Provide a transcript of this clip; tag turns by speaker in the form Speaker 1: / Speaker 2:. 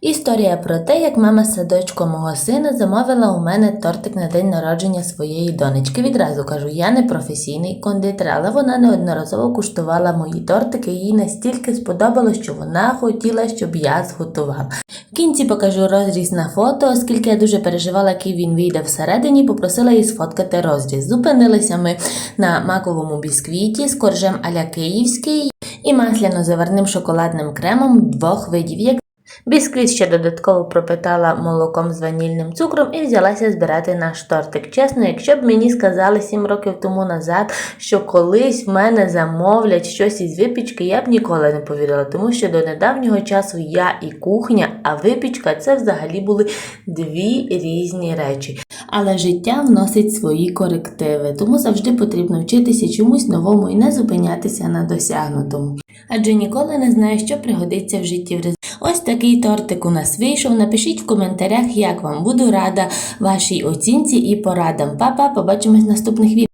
Speaker 1: Історія про те, як мама з садочку мого сина замовила у мене тортик на день народження своєї донечки. Відразу кажу, я не професійний кондитер, але вона неодноразово куштувала мої тортики, їй настільки сподобалось, що вона хотіла, щоб я зготував. В кінці покажу розріз на фото, оскільки я дуже переживала, який він вийде всередині, попросила її сфоткати розріз. Зупинилися ми на маковому бісквіті з коржем аля київський і масляно-заварним шоколадним кремом двох видів. Як Бісквіт ще додатково пропитала молоком з ванільним цукром і взялася збирати наш тортик. Чесно, якщо б мені сказали 7 років тому назад, що колись в мене замовлять щось із випічки, я б ніколи не повірила, тому що до недавнього часу я і кухня, а випічка це взагалі були дві різні речі. Але життя вносить свої корективи, тому завжди потрібно вчитися чомусь новому і не зупинятися на досягнутому. Адже ніколи не знаєш, що пригодиться в житті Ось такий тортик у нас вийшов. Напишіть в коментарях, як вам буду рада вашій оцінці і порадам. Па-па, побачимось в наступних відео.